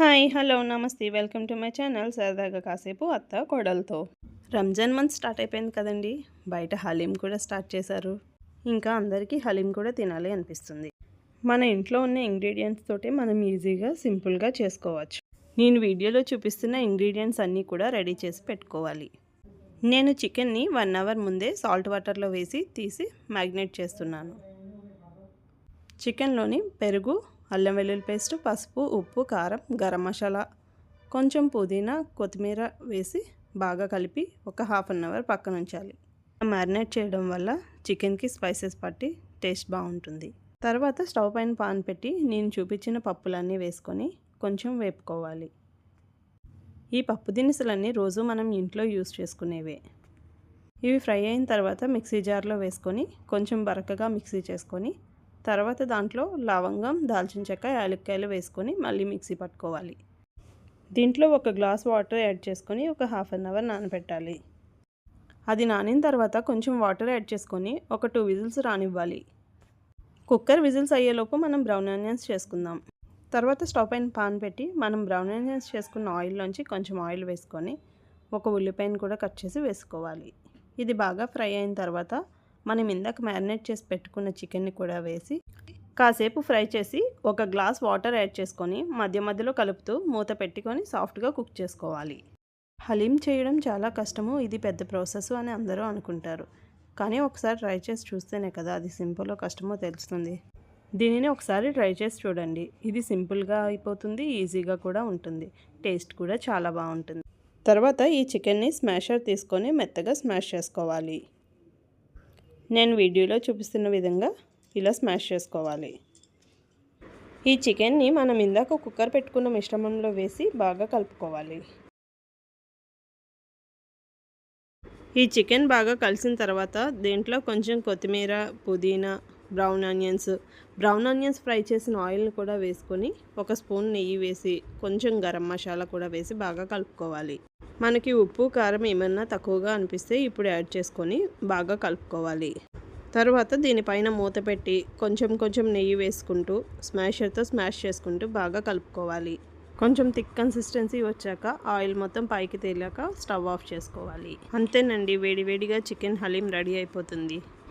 Hi hello నమస్తే. Welcome to my channel సరదాగా కాసేపు అత్త కోడలతో. రంజాన్ మంత్ స్టార్ట్ అయిపోయింది కదండి. బయట హలీం కూడా స్టార్ట్ చేశారు. ఇంకా అందరికీ హలీం కూడా తినాలి అనిపిస్తుంది. మన ఇంట్లో ఉన్న ఇంగ్రీడియంట్స్ తోటి మనం ఈజీగా సింపుల్గా చేసుకోవచ్చు. నేను వీడియోలో చూపిస్తున్న ఇంగ్రీడియంట్స్ అన్నీ కూడా రెడీ చేసి పెట్టుకోవాలి. నేను చికెన్ని వన్ అవర్ ముందే సాల్ట్ వాటర్లో వేసి తీసి మ్యాగ్నేట్ చేస్తున్నాను. చికెన్లోని పెరుగు అల్లం వెల్లుల్లి పేస్ట్ పసుపు ఉప్పు కారం గరం మసాలా కొంచెం పుదీనా కొత్తిమీర వేసి బాగా కలిపి ఒక హాఫ్ అన్ అవర్ పక్కన ఉంచాలి. మ్యారినేట్ చేయడం వల్ల చికెన్కి స్పైసెస్ పట్టి టేస్ట్ బాగుంటుంది. తర్వాత స్టవ్ పైన పాన్ పెట్టి నేను చూపించిన పప్పులన్నీ వేసుకొని కొంచెం వేపుకోవాలి. ఈ పప్పు దినుసులన్నీ రోజు మనం ఇంట్లో యూస్ చేసుకునేవే. ఇవి ఫ్రై అయిన తర్వాత మిక్సీ జార్లో వేసుకొని కొంచెం బరకగా మిక్సీ చేసుకొని తర్వాత దాంట్లో లవంగం దాల్చిన చెక్క యాలక్కాయలు వేసుకొని మళ్ళీ మిక్సీ పట్టుకోవాలి. దీంట్లో ఒక గ్లాస్ వాటర్ యాడ్ చేసుకొని ఒక హాఫ్ అన్ అవర్ నానబెట్టాలి. అది నానిన తర్వాత కొంచెం వాటర్ యాడ్ చేసుకొని ఒక టూ విజిల్స్ రానివ్వాలి. కుక్కర్ విజిల్స్ అయ్యేలోపు మనం బ్రౌన్ ఆనియన్స్ చేసుకుందాం. తర్వాత స్టవ్ పైన పాన్ పెట్టి మనం బ్రౌన్ ఆనియన్స్ చేసుకున్న ఆయిల్లోంచి కొంచెం ఆయిల్ వేసుకొని ఒక ఉల్లిపాయను కూడా కట్ చేసి వేసుకోవాలి. ఇది బాగా ఫ్రై అయిన తర్వాత మనం ఇందాక మ్యారినేట్ చేసి పెట్టుకున్న చికెన్ని కూడా వేసి కాసేపు ఫ్రై చేసి ఒక గ్లాస్ వాటర్ యాడ్ చేసుకొని మధ్య మధ్యలో కలుపుతూ మూత పెట్టుకొని సాఫ్ట్గా కుక్ చేసుకోవాలి. హలీం చేయడం చాలా కష్టము ఇది పెద్ద ప్రాసెస్ అని అందరూ అనుకుంటారు. కానీ ఒకసారి ట్రై చేసి చూస్తేనే కదా అది సింపుల్లో కష్టమో తెలుస్తుంది. దీనిని ఒకసారి ట్రై చేసి చూడండి. ఇది సింపుల్గా అయిపోతుంది ఈజీగా కూడా ఉంటుంది. టేస్ట్ కూడా చాలా బాగుంటుంది. తర్వాత ఈ చికెన్ని స్మాషర్ తీసుకొని మెత్తగా స్మాష్ చేసుకోవాలి. నేను వీడియోలో చూపిస్తున్న విధంగా ఇలా స్మాష్ చేసుకోవాలి. ఈ చికెన్ని మనం ఇందాక కుక్కర్ పెట్టుకున్న మిశ్రమంలో వేసి బాగా కలుపుకోవాలి. ఈ చికెన్ బాగా కలిసిన తర్వాత దీంట్లో కొంచెం కొత్తిమీర పుదీనా brown onions brown onions fry చేసిన ఆయిల్ని కూడా వేసుకొని ఒక స్పూన్ నెయ్యి వేసి కొంచెం గరం మసాలా కూడా వేసి బాగా కలుపుకోవాలి. మనకి ఉప్పు కారం ఏమన్నా తక్కువగా అనిపిస్తే ఇప్పుడు యాడ్ చేసుకొని బాగా కలుపుకోవాలి. తర్వాత దీనిపైన మూత పెట్టి కొంచెం కొంచెం నెయ్యి వేసుకుంటూ స్మాషర్తో స్మాష్ చేసుకుంటూ బాగా కలుపుకోవాలి. కొంచెం థిక్ కన్సిస్టెన్సీ వచ్చాక ఆయిల్ మొత్తం పైకి తేలాక స్టవ్ ఆఫ్ చేసుకోవాలి. అంతేనండి వేడివేడిగా చికెన్ హలీం రెడీ అయిపోతుంది.